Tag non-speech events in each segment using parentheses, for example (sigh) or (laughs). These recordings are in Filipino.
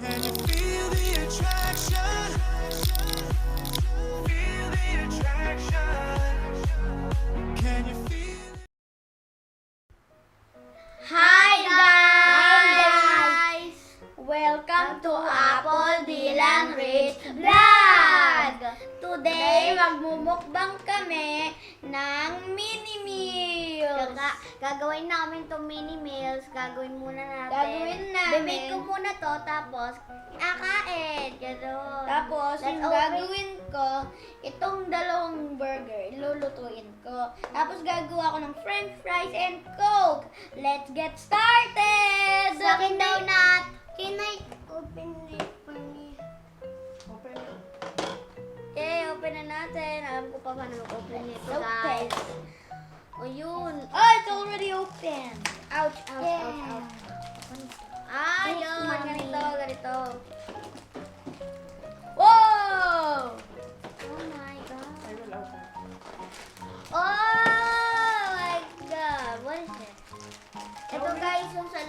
Can you feel Today, magmumukbang kami ng mini meals. Kaka, gagawin namin tong mini meals. Gagawin muna natin. Gagawin namin. Bibig ko muna to, tapos kakain. Ganon. Tapos, Let's yung open- gagawin ko, itong dalawang burger, ilulutuin ko. Tapos, gagawa ko ng french fries and coke. Let's get started! Sa akin daw na, can I open it for Okay, open na natin. Alam ko pa paano mag-open nito, guys. O yun. Oh, it's already open. Ouch, ouch, Yeah. ouch, ouch. Ah, yun. Ganito, ganito.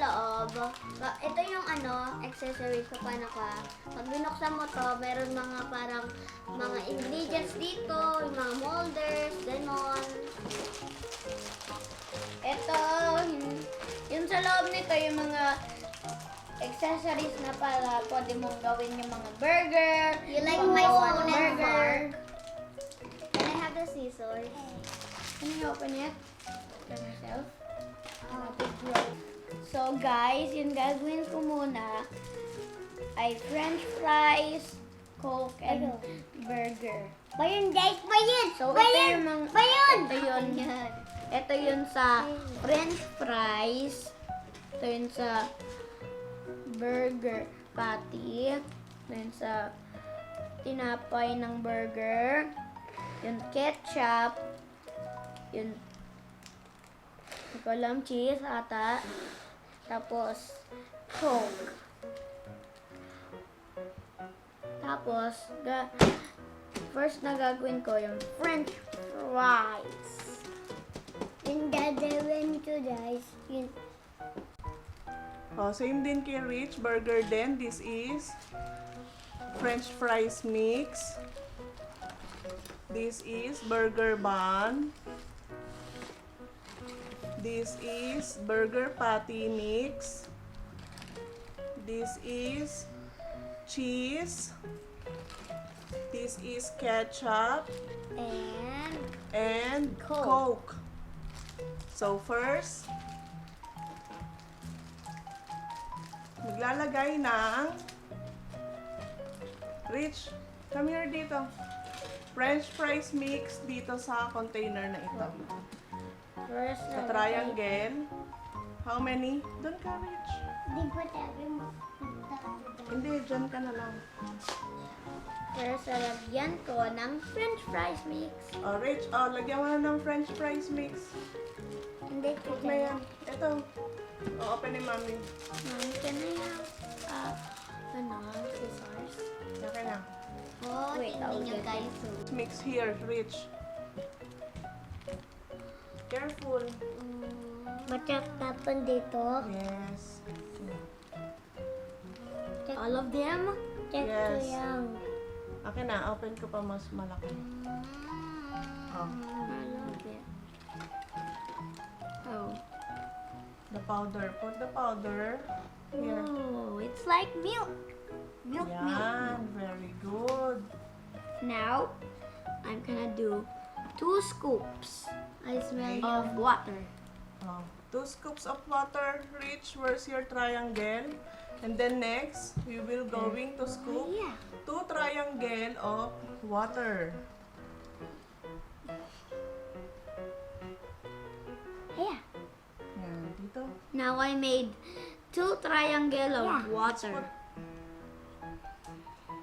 Loob. Ba- Ito yung ano, accessories sa paano ka. Pag binuksan mo to, meron mga parang mga ingredients dito, yung mga molders, ganon. Ito, yung, yung sa loob nito, yung mga accessories na para pwede mong gawin yung mga burger. You like my ng and fork? Can I have the scissors? Can you open it? For myself? So guys, yung gagawin ko muna ay french fries, coke, and burger. Bayan guys, bayan! So, ito bayan! yung mga... Bayan! Ito yun. Ito yun sa french fries. Ito yun sa burger patty. Ito yun sa tinapay ng burger. Yung ketchup. Yung alam, cheese ata. Tapos, coke. Tapos, ga first na gagawin ko yung french fries. Yung gagawin ko guys, yun. Oh, same din kay Rich Burger din. This is French fries mix. This is burger bun. This is burger patty mix. This is cheese. This is ketchup And, and Coke. Coke. So first, maglalagay ng Rich, come here dito. French fries mix dito sa container na ito. First, Sa triangle. How many? Doon ka, Rich. di ba tabi mo? Hindi, dyan ka na lang. first lalagyan ko ng french fries mix. Oh, Rich, oh, lagyan mo na ng French fries mix. Hindi ko na yan. Ito. Oh, open ni Mami. Mom, can I have, uh, ano, scissors? Okay na. Oh, Wait, tingnan nyo guys. Mix here, Rich. Careful. Matap tapan dito. Yes. All of them? Check ko Yes. yan. Akin na, open ko pa mas malaki. Oh, love it. Oh. the powder. Put the powder here. Oh, it's like milk. Milk, milk. Yan, very good. Now, I'm gonna do two scoops I smell of water. Oh, two scoops of water. Rich, where's your triangle? And then next, we will going to scoop Yeah. two triangle of water. Yeah. Yan, dito. Now I made two triangle of Yeah. water.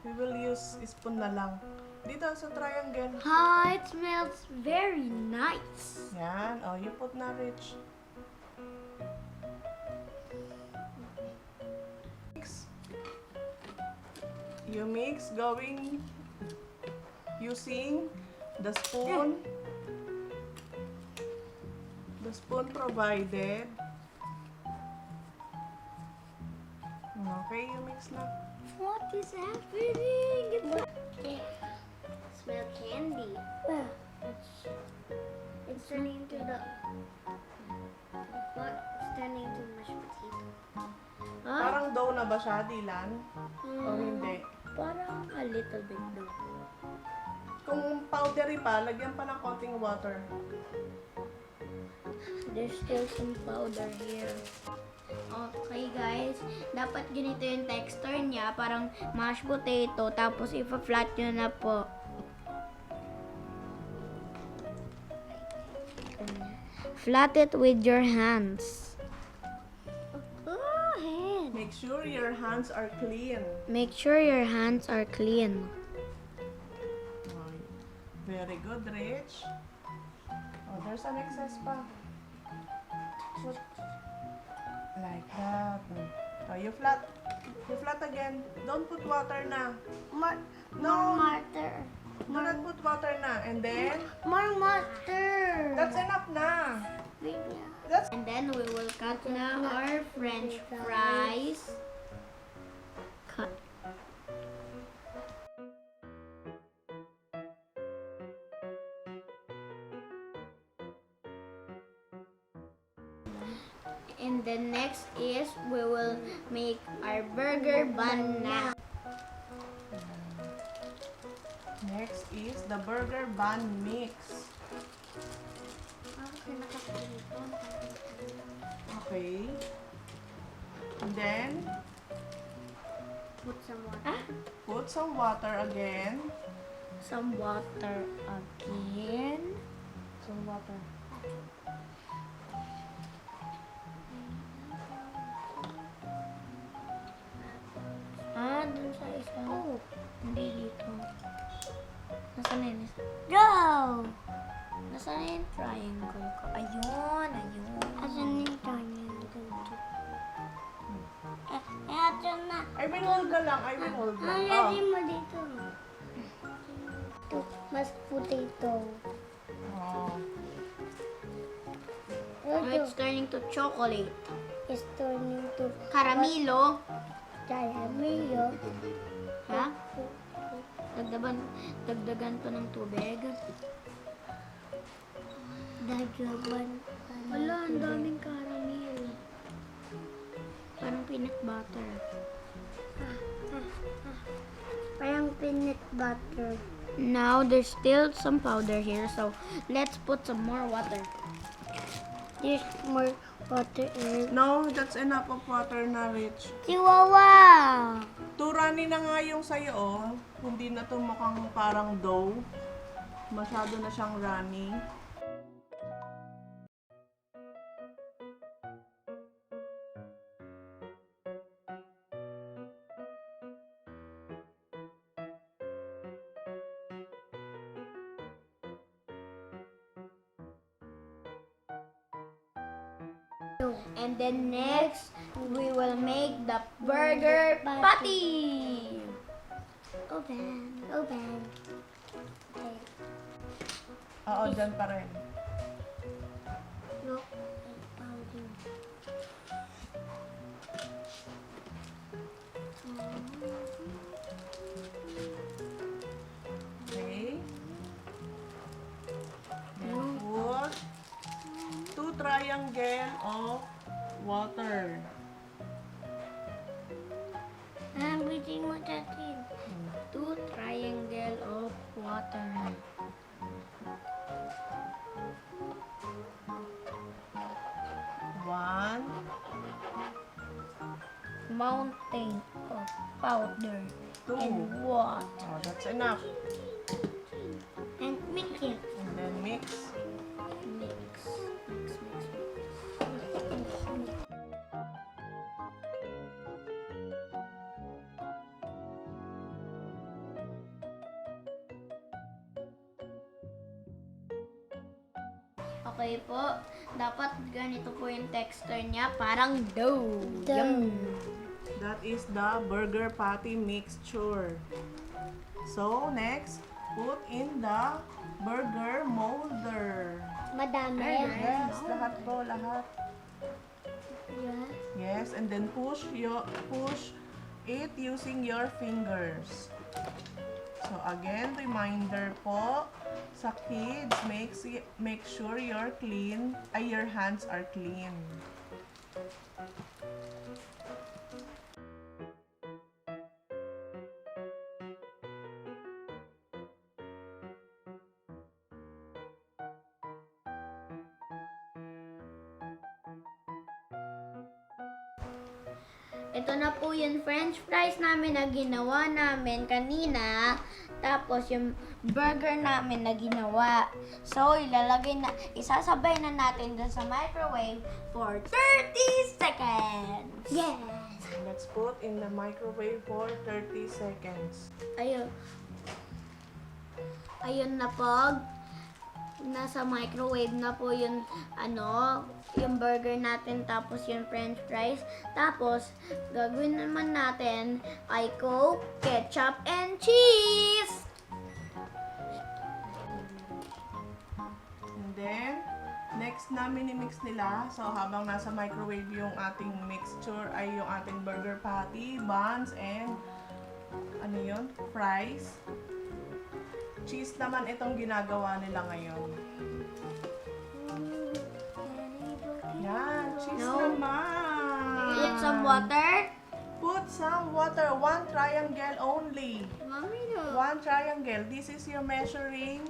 We will use spoon na lang. Dito sa triangle. Ah, it smells very nice. Yan. Oh, you put na, Rich. Mix. You mix going using the spoon. The spoon provided. Okay, you mix na. What is happening? It's smell candy. It's, it's turning into the what? It's turning into mashed potato. Huh? Parang dough na ba siya, Dylan? O Hmm, hindi? parang a little bit though. Kung powdery pa, lagyan pa ng konting water. There's still some powder here. Okay guys, dapat ganito yung texture niya, parang mashed potato, tapos ipa-flat nyo na po. Flat it with your hands. Hand. Make sure your hands are clean. Make sure your hands are clean. Very good, Rich. Oh, there's an excess pa. Put like that. Oh, you flat. You flat again. Don't put water na. More, No. water. Do not put water na. And then, More water. that's enough na. That's And then we will cut na our french fries. Cut. And the next is we will make our burger bun na. The burger bun mix. Okay. And then, Put some water. put some water again. Some water again. Some water. Ka lang. Hold lang. Ang Oh. lagay mo dito. Ito, mas potato. Oh. Now it's turning to chocolate. is turning to Caramelo. caramel. Ha? Dagdagan, dagdagan to ng tubig. Dagaban. Wala, ang daming caramel. Parang peanut butter. Parang peanut butter. Now, there's still some powder here, so let's put some more water. There's more water in it. No, that's enough of water na, Rich. Chihuahua! Runny na nga yung sa'yo, oh. Hindi na to mukhang parang dough. Masyado na siyang runny. Then next, we will make the burger patty. Open. Open. Okay. Oo, dyan pa rin. Look. Okay. Then put two triangle of water. Ah, bitin mo natin. Two triangle of water. One, Mountain of powder two. and water. Oh, that's enough. And mix it. And then mix. Mix. Texture niya, parang dough. Dough. Yum. That is the burger patty mixture. So, next, put in the burger molder. Madami. Yes, lahat po, lahat. Yeah. Yes, and then push your push it using your fingers. So again, reminder po sa kids, make, make sure you're clean, ay your hands are clean. Fries namin na ginawa namin kanina. Tapos yung burger namin na ginawa. So, ilalagay na, isasabay na natin dun sa microwave for 30 seconds. Yes. Let's put in the microwave for 30 seconds. Ayun. Ayun na po. Nasa microwave na po yung ano, yung burger natin tapos yung french fries. Tapos gagawin naman natin ay coke, ketchup, and cheese. Then, next namin i-mix nila. So, habang nasa microwave yung ating mixture ay yung ating burger patty, buns, and ano yun? Fries. Cheese naman itong ginagawa nila ngayon. Yan, cheese No. naman. Put some water. Put some water. One triangle only. Mommy, no. One triangle. This is your measuring.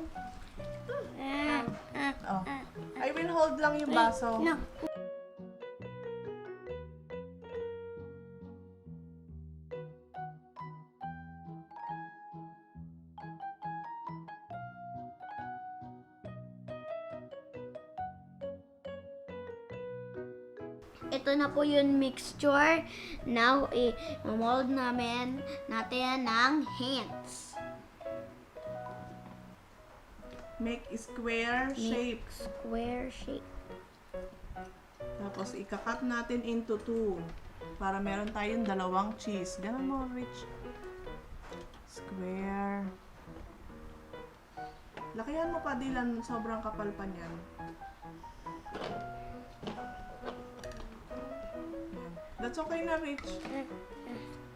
Oh. I will hold lang yung baso. No. Ito na po yung mixture. Now, i-mold namin natin ng hands. Make square shape. Square shape. Tapos, ikakat natin into two. Para meron tayong dalawang cheese. Ganun mo, Rich. Square. Lakihan mo pa, Dylan. Sobrang kapal pa niyan. That's okay na, Rich.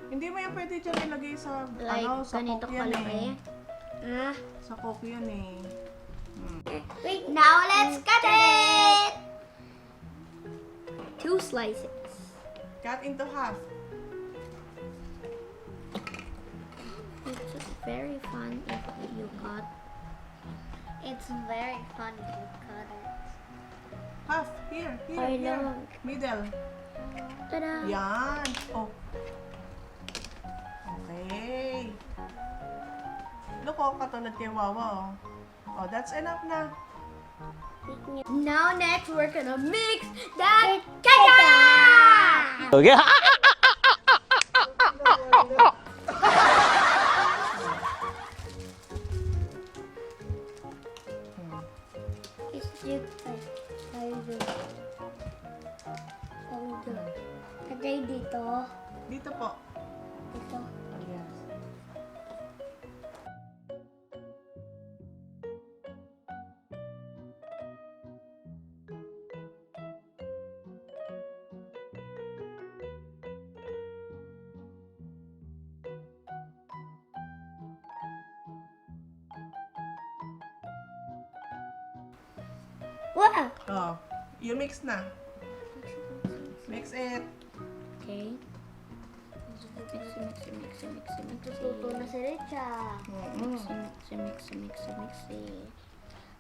Hindi mo yan pwede dyan ilagay sa, Like, ano, sa ganito coke yan kalaki. eh. Ah. Sa coke yan eh. Wait, now let's cut it! Two slices. Cut into half. It's very fun if you cut. It's very fun if you cut it. Half. Here, here, I here. know. Middle. Ta-da! Yan. Oh. Okay. Look, oh, katulad kay Wawa, oh. Oh, that's enough na. Now next we're gonna mix that ketchup! Okay. (laughs) Dito. Dito po. Dito. Yes. Wow! Oh, you mix na. Mix it. Okay. Mix, mix, mix, mix, mix, mix. Tututo na si Richa. Mm-mm. Mix, mix, mix, mix.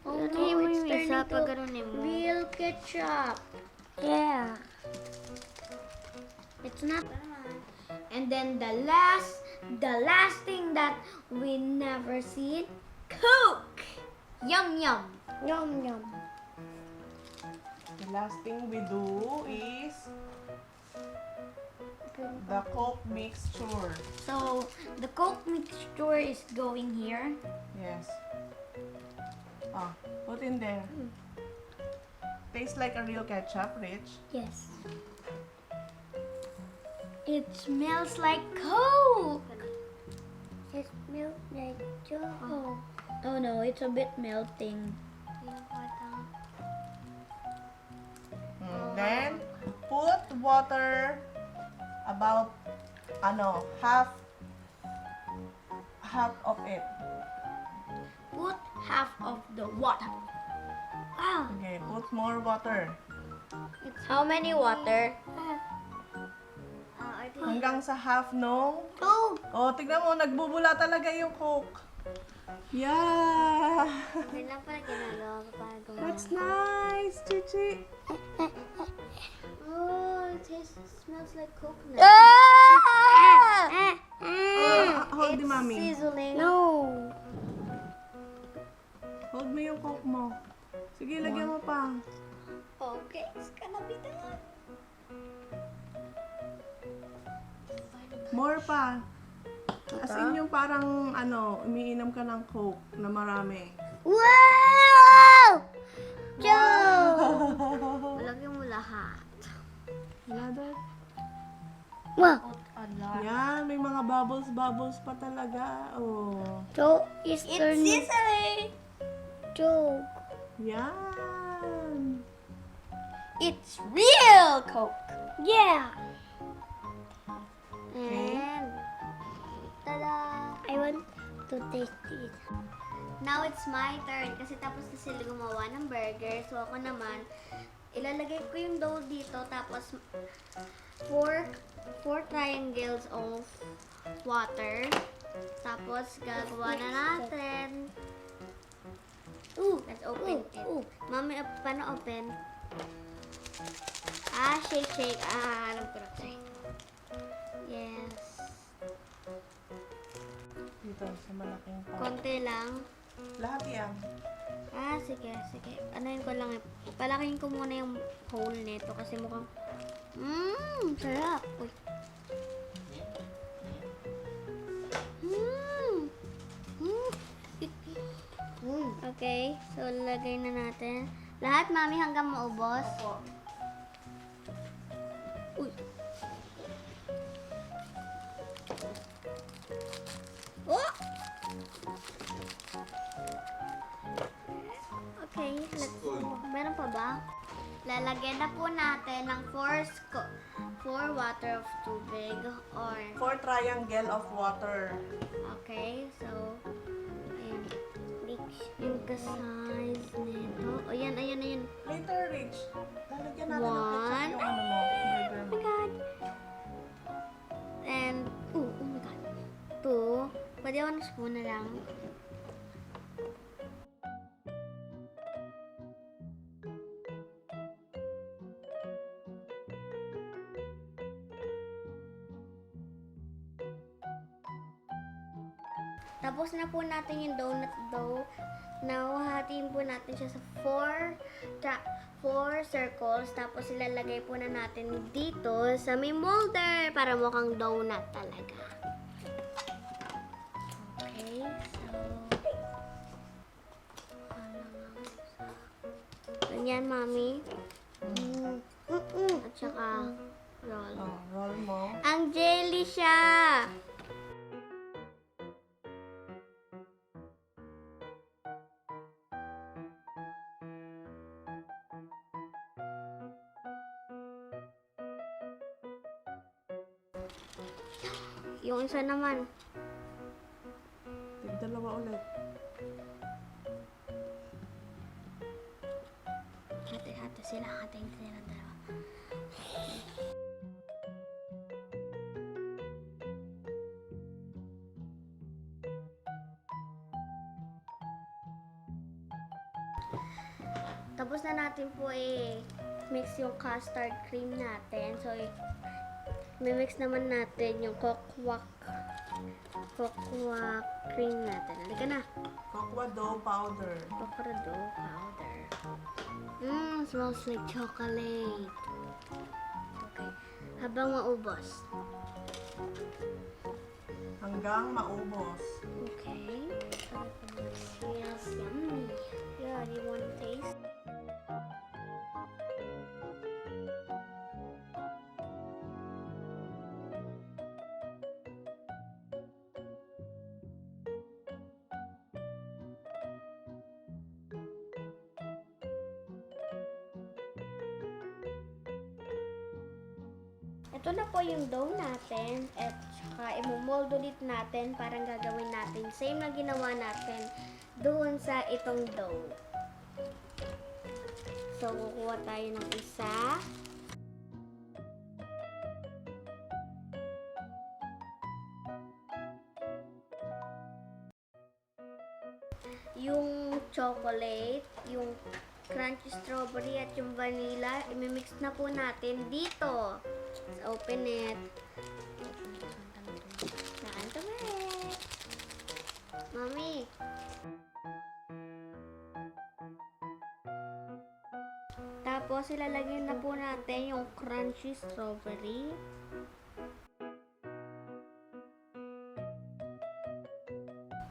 Oh Okay, no, it's turning to. Real ketchup. Yeah. It's not. And then the last, the last thing that we never see, Coke. Yum yum. Yum yum. The last thing we do is the Coke mixture. So the Coke mixture is going here. Yes. Oh, put in there. Tastes like a real ketchup, Rich. Yes. It smells like Coke. It smells like choco. Oh no, it's a bit melting. Mm, Then, put water about ano, half, half of it. Put half of the water. Wow. Okay, put more water. How many water? Ah, I think Hanggang sa half no. Two. Oh, tignan mo, nagbubula talaga yung coke. Yeah! Yun lang pala ginagawa ko para gumawa. That's nice, Chichi. It tastes, smells like coconut. Ah! Oh, hold the mommy. Sizzling. No. Hold mo yung coke mo. Sige, lagyan mo pa. Okay, it's gonna be done. More pa. As in yung parang, ano, umiinom ka ng coke na marami. Wow! Joe! Lagyan mo lahat. Wala daw. Wow. Yan, may mga bubbles-bubbles pa talaga. Oh. Joe is It's turning. sizzling. Joe. Yan. It's real Coke. Yeah. And, tada! I want to taste it. Now it's my turn kasi tapos na sila gumawa ng burger. So ako naman, ilalagay ko yung dough dito tapos four, four triangles of water. Tapos gagawa na natin. Ooh, let's open it. ooh. Mami, paano open? Ah, shake, shake. Ah, alam ko na. Yes. Dito, sa malaking pot. Konti lang. Lahat yan. Ah, sige, sige. Anayin ko lang eh. Palakihin ko muna yung hole nito kasi mukhang... Mmm, sarap. Uy. Mmm. Mmm. okay, so lagay na natin. Lahat, mami, hanggang maubos. Opo. Okay, let's Meron pa ba? Lalagyan na po natin ng 4 sco 4 water of tubig or Four triangle of water. okay, so ayan. Yung ka-size nito. O yan, ayan, ayan. Later, Rich. Lalagyan natin ng ketchup One. yung ano mo. Burger mo. God. And, oh, oh my God. Two. Pwede one spoon na lang. Tapos na po natin yung donut dough. Now, hatiin po natin siya sa four, four circles. Tapos ilalagay po na natin dito sa may molder para mukhang donut talaga. Yung isa naman. Tigdalawa ulit. Hati-hati sila. Hatiin sila dalawa. Tapos na natin po eh mix yung custard cream natin. So, eh, mix naman natin yung cocoa cocoa cream natin. Halika na. Cocoa dough powder. Cocoa dough powder. Mmm, smells like chocolate. Okay. Habang maubos. Hanggang maubos. Ito na po yung dough natin. At saka imumold ulit natin. Parang gagawin natin. Same na ginawa natin doon sa itong dough. So, kukuha tayo ng isa. Yung chocolate, yung crunchy strawberry at yung vanilla, imimix na po natin dito. Open it. Saan tumit? Mami. Tapos, ilalagay na po natin yung crunchy strawberry.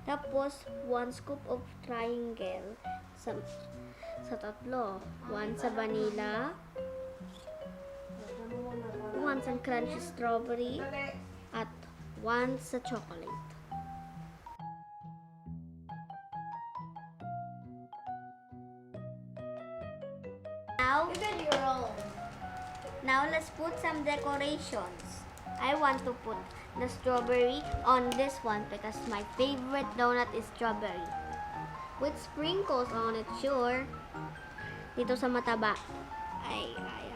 Tapos, one scoop of triangle sa, sa tatlo. One sa vanilla, one sa crunchy strawberry, at one sa chocolate. Now, now let's put some decorations. I want to put the strawberry on this one because my favorite donut is strawberry. With sprinkles on it, sure. Dito sa mataba. Ay, ay.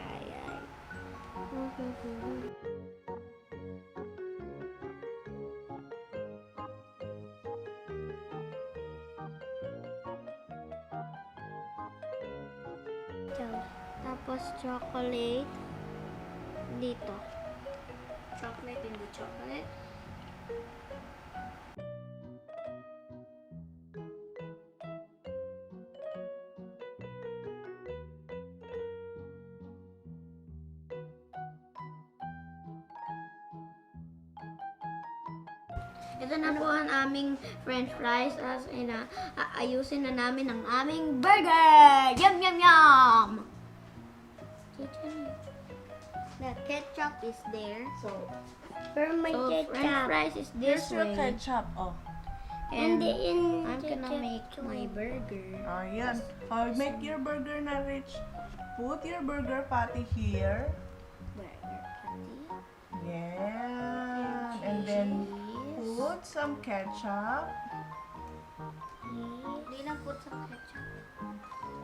Tapos chocolate dito. Chocolate in the chocolate. Aming french fries. As in, ah, aayusin na namin ang aming burger! Yum, yum, yum! The ketchup is there. So, For my So, french ketchup. fries is this here's your way. ketchup. Oh. And in I'm gonna ketchup make too. my burger. Ayan. Oh, make your burger na rich. Put your burger patty here. Burger patty. Yeah. And then put some ketchup. Hindi lang put sa ketchup.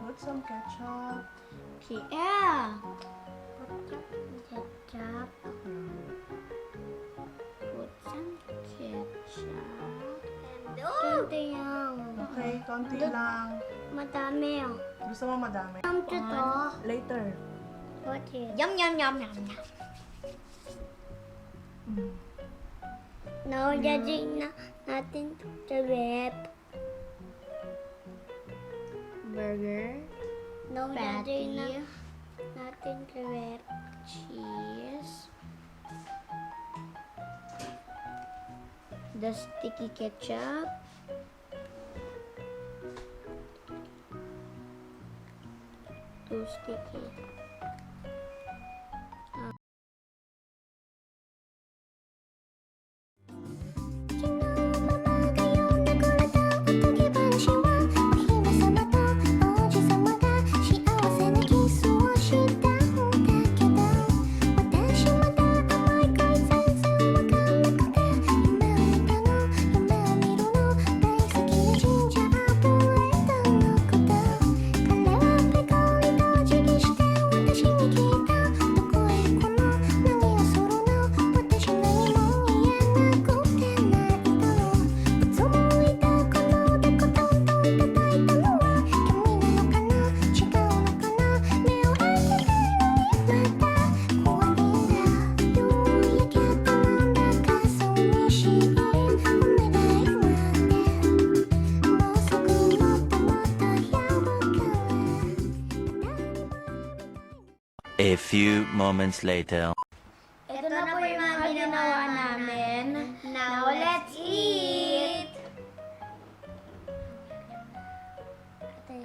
Put some ketchup. Okay, yeah! Ketchup. Put some ketchup. And oh! Ito yung Okay, konti lang. madami oh. Gusto mo madami? Come to to. Later. What is? Yum, yum, yum, yum, yum. Mm. Now, judging na natin the rep. Burger, Now, judging na natin the rep. cheese, the sticky ketchup, too sticky. A few moments later. Ito na po yung mga ginawa namin. Now, let's eat!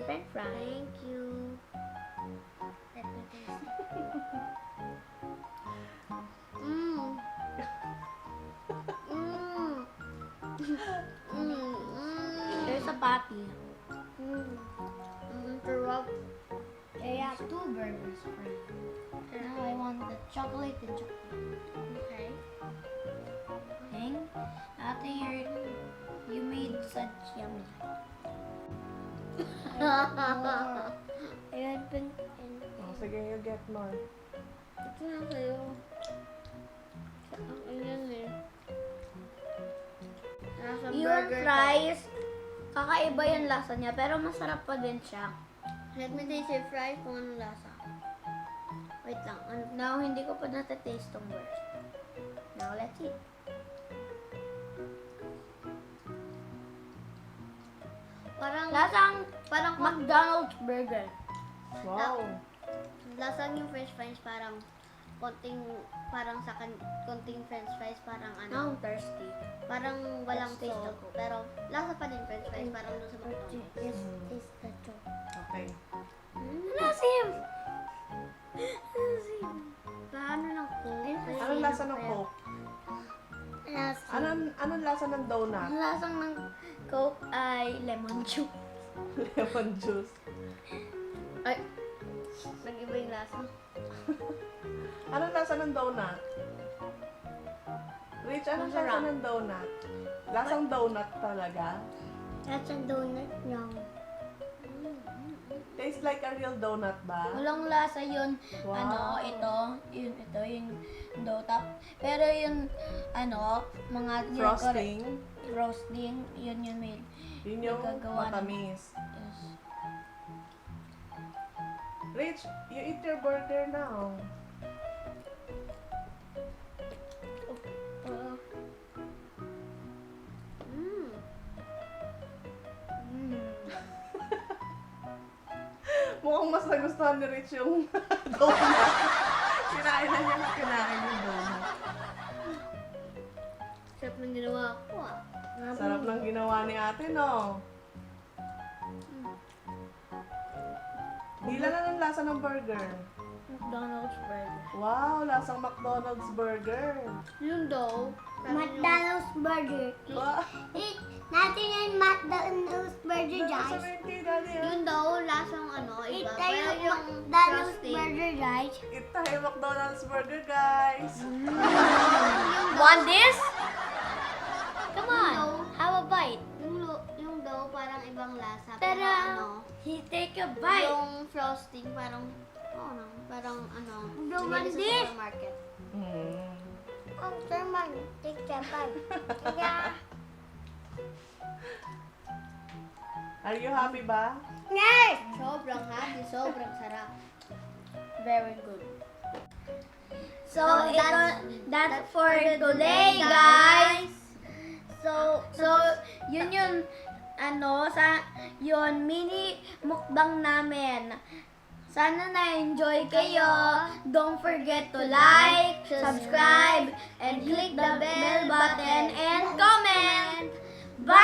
French fries. Thank you. Let me taste Mmm. Mmm. Mmm. Mmm. There's a patty. Mmm. Mmm. Sarap. I have two burgers for you. Now I want the chocolate and chocolate. Okay. Thing. Ate, you're, you made such yummy. Ayan, pink. and- Oh, sige, you get more. Ito na kayo. Ang ilan eh. Nasa fries, kakaiba yung lasa niya, pero masarap pa din siya. Let me taste your fries kung anong lasa. Wait lang. Now, hindi ko pa natataste tong burger. Now, let's eat. Parang, Lasang parang, McDonald's burger. Wow. lasang yung french fries parang konting, parang sa kan, konting french fries parang Now, ano, I'm thirsty. parang walang Let's taste salt. Pero, lasa pa din french fries parang doon sa McDonald's. This is the chocolate. Okay. Lasim! Paano ng coke? Anong lasa ng Coke? Last Anong, anong lasa ng donut? Ang lasang ng Coke ay lemon juice. (laughs) Lemon juice. Ay, nag-iba yung lasa. (laughs) Anong lasa ng donut? Rich, anong lasa Masarap. ng donut? Lasang donut talaga. A donut now. Tastes like a real donut ba? Walang lasa yun. Wow. Ano, ito, yun, ito, yung top. Pero yung, ano, mga Frosting. roasting, yun yun may, Yun yung matamis. yes. Rich, you eat your burger now. Mukhang mas nagustuhan ni Rich yung donut. (laughs) kinain na niya, kinain yung donut. Sarap ng ginawa ko ah. Sarap ng ginawa ni ate, no? Hila na ng lasa ng burger. McDonald's burger. Wow, lasang McDonald's burger. Yung dough, sabi yung- McDonald's burger. Wow. Eat natin yung McDonald's burger, Nasa guys. birthday, daddy. ah. yung dough, lasang ano, iba. Pero yung yung McDonald's burger, guys. Eat tayo McDonald's burger, guys. (laughs) Want this? Come Yung on, have a bite. yung, yung dough parang ibang lasa. Pero, ano, he take a bite. yung frosting parang, oh no, parang ano, sa this. supermarket. Mm. Oh, German. Take the (laughs) bite. Yeah. Are you happy ba? Yes! Sobrang happy, sobrang sarap. Very good. So, So, ito, that's- that's, for today, guys. So, so, yun yun, ano, sa, yun, mini mukbang namin. Sana na-enjoy kayo. Don't forget to like, subscribe, and click the bell button and comment. Bye!